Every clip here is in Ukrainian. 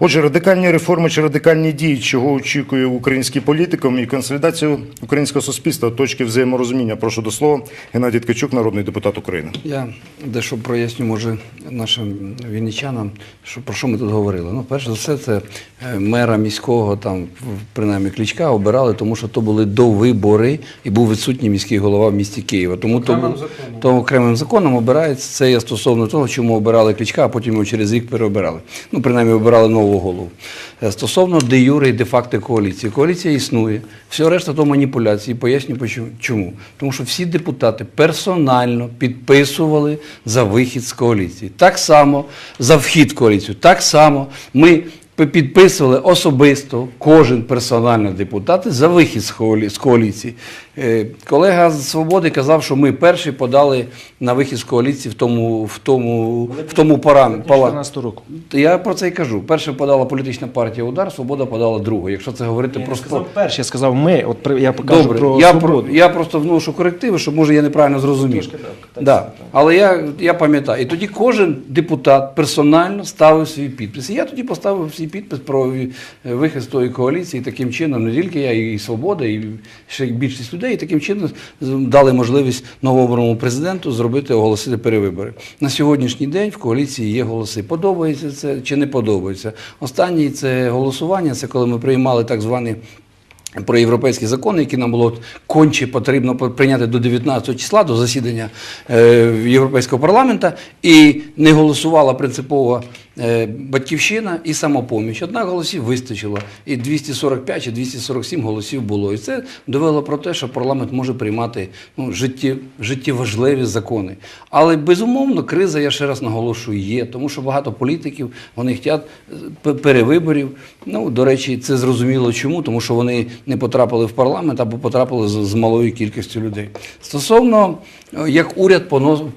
Отже, радикальні реформи чи радикальні дії, чого очікує український політикум і консолідацію українського суспільства, точки взаєморозуміння. Прошу до слова. Геннадій Ткачук, народний депутат України. Я дещо проясню, може, нашим вінничанам, що, про що ми тут говорили. Ну, перш за все, це е, мера міського, там, принаймні, Кличка обирали, тому що то були довибори і був відсутній міський голова в місті Києва. Тому то, Окремим законом. то окремим законом обирається. Це є стосовно того, чому обирали Кличка, а потім його через рік переобирали. Ну, принаймні, обирали нового голову. Е, Стосовно де юре і де факто коаліції. Коаліція існує. Все решта то маніпуляції. Поясню чому. Тому що всі депутати персонально підписували за вихід з коаліції. Так само за вхід в коаліцію. Так само ми підписували особисто кожен персонально депутат за вихід з коаліції. Е, Колега з Свободи казав, що ми перші подали на вихід з коаліції в тому, в тому, в тому 2014 року. я про це й кажу. Перше подала політична партія удар, свобода подала другу. Якщо це говорити Я про спорт. перший, я сказав ми. От при- я покажу Добре, про я, про, я просто вношу корективи, щоб може я неправильно зрозумів. Трошки так, так, да. так. Але я, я пам'ятаю. І тоді кожен депутат персонально ставив свій підпис. І я тоді поставив свій підпис про вихід з тої коаліції. Таким чином, не тільки я, і Свобода, і ще більшість людей, і таким чином дали можливість новообраному президенту зробити, оголосити перевибори. На сьогоднішній день в коаліції є голоси. Подобається це чи не подобається. Останнє це голосування, це коли ми приймали так звані про європейські закони, які нам було конче потрібно прийняти до 19 числа, до засідання е, Європейського парламенту, і не голосувала принципово батьківщина і самопоміч. Однак голосів вистачило, і 245 чи 247 голосів було. І це довело про те, що парламент може приймати ну, життєважливі закони. Але безумовно, криза, я ще раз наголошую, є, тому що багато політиків вони хочуть перевиборів. Ну, до речі, це зрозуміло чому, тому що вони не потрапили в парламент або потрапили з, з малою кількістю людей. Стосовно е, як уряд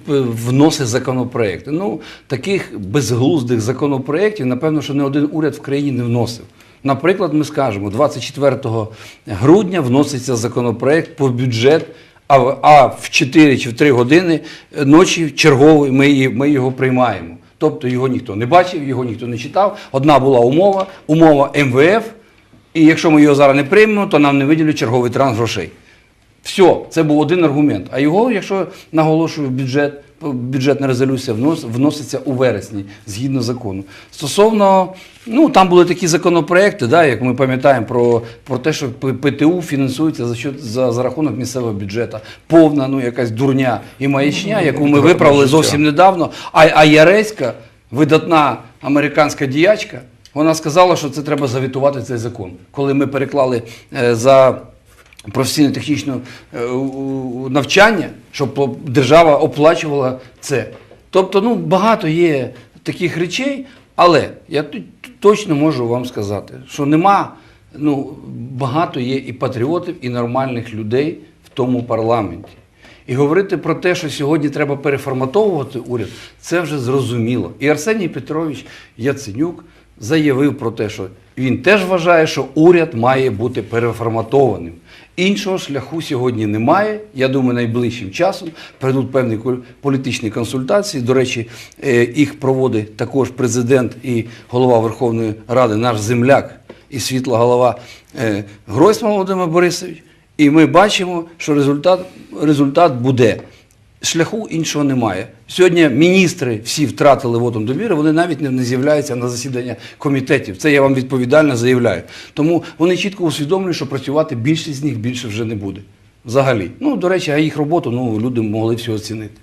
вносить законопроекти. Ну, таких безглуздих законопроєктів, напевно, що не один уряд в країні не вносив. Наприклад, ми скажемо, 24 грудня вноситься законопроект по бюджет, а, в- 4 чи в 3 години ночі черговий ми, ми його приймаємо. Тобто його ніхто не бачив, його ніхто не читав. Одна була умова, умова МВФ. І якщо ми його зараз не приймемо, то нам не виділять черговий транс грошей. Все, це був один аргумент. А його, якщо наголошую, бюджет, бюджетна резолюція вноситься у вересні згідно закону. Стосовно, ну там були такі законопроекти, да, як ми пам'ятаємо, про, про те, що ПТУ фінансується за, счет, за, за рахунок місцевого бюджету. Повна ну, якась дурня і маячня, яку ми виправили зовсім недавно. А, а Яреська, видатна американська діячка, вона сказала, що це треба завітувати цей закон. Коли ми переклали е, за професійно-технічне е, навчання, щоб держава оплачувала це. Тобто, ну, багато є таких речей, але я точно можу вам сказати, що нема, ну, багато є і патріотів, і нормальних людей в тому парламенті. І говорити про те, що сьогодні треба переформатовувати уряд, це вже зрозуміло. І Арсеній Петрович Яценюк заявив про те, що він теж вважає, що уряд має бути переформатованим. Іншого шляху сьогодні немає. Я думаю, найближчим часом прийдуть певні політичні консультації. До речі, е, їх проводить також президент і голова Верховної Ради, наш земляк і світла голова е, Гройсман Володимир Борисович. І ми бачимо, що результат, результат буде. Шляху іншого немає. Сьогодні міністри всі втратили вотом довіри, вони навіть не, з'являються на засідання комітетів. Це я вам відповідально заявляю. Тому вони чітко усвідомлюють, що працювати більшість з них більше вже не буде. Взагалі. Ну, до речі, а їх роботу ну, люди могли всього оцінити.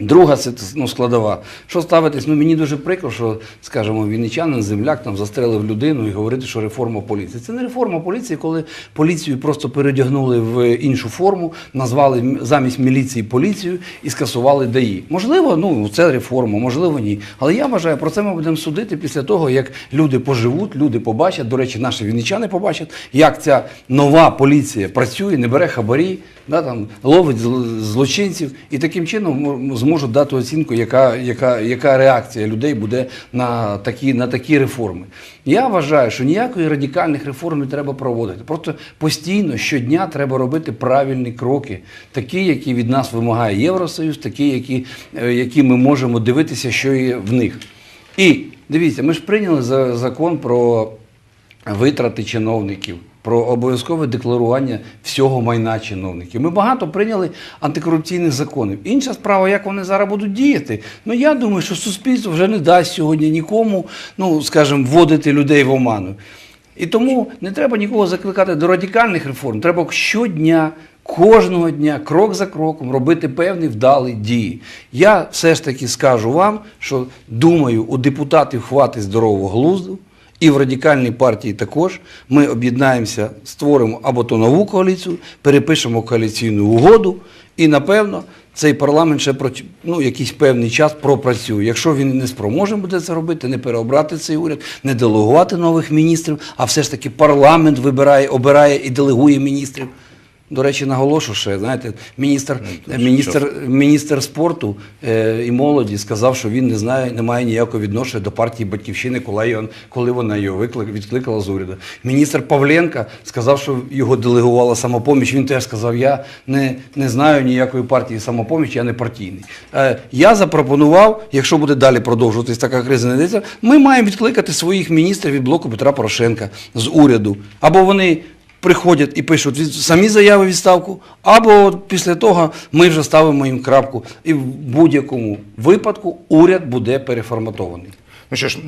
Друга ну, складова. Що ставитись? Ну мені дуже прикро, що, скажімо, вінничанин, земляк там застрелив людину і говорити, що реформа поліції. Це не реформа поліції, коли поліцію просто передягнули в іншу форму, назвали замість міліції поліцію і скасували ДАІ. Можливо, ну це реформа, можливо, ні. Але я вважаю, про це ми будемо судити після того, як люди поживуть, люди побачать. До речі, наші вінничани побачать, як ця нова поліція працює, не бере хабарі, да, там, ловить зл- злочинців і таким чином зможуть дати оцінку, яка, яка, яка реакція людей буде на такі, на такі реформи. Я вважаю, що ніякої радикальних реформ не треба проводити. Просто постійно щодня треба робити правильні кроки, такі, які від нас вимагає Євросоюз, такі, які, е, які ми можемо дивитися, що є в них. І дивіться, ми ж прийняли закон про витрати чиновників, про обов'язкове декларування всього майна чиновників. Ми багато прийняли антикорупційних законів. Інша справа, як вони зараз будуть діяти. Ну я думаю, що суспільство вже не дасть сьогодні нікому, ну скажімо, вводити людей в оману. І тому не треба нікого закликати до радикальних реформ. Треба щодня, кожного дня, крок за кроком робити певні вдалі дії. Я все ж таки скажу вам, що думаю, у депутатів хватить здорового глузду. І в радикальній партії також ми об'єднаємося, створимо або то нову коаліцію, перепишемо коаліційну угоду, і напевно цей парламент ще ну, якийсь певний час пропрацює. Якщо він не спроможен буде це робити, не переобрати цей уряд, не делегувати нових міністрів, а все ж таки парламент вибирає, обирає і делегує міністрів. До речі, наголошу ще, знаєте, міністр, міністр, міністр спорту е, і молоді сказав, що він не знає, не має ніякого відношення до партії Батьківщини, коли, коли вона його виклик, відкликала з уряду. Міністр Павленка сказав, що його делегувала самопоміч. Він теж сказав, я не, не знаю ніякої партії самопоміч, я не партійний. Е, я запропонував, якщо буде далі продовжуватись така криза, не йдеться, ми маємо відкликати своїх міністрів від блоку Петра Порошенка з уряду. Або вони приходять і пишуть самі заяви відставку, або після того ми вже ставимо їм крапку. І в будь-якому випадку уряд буде переформатований. Ну що ж,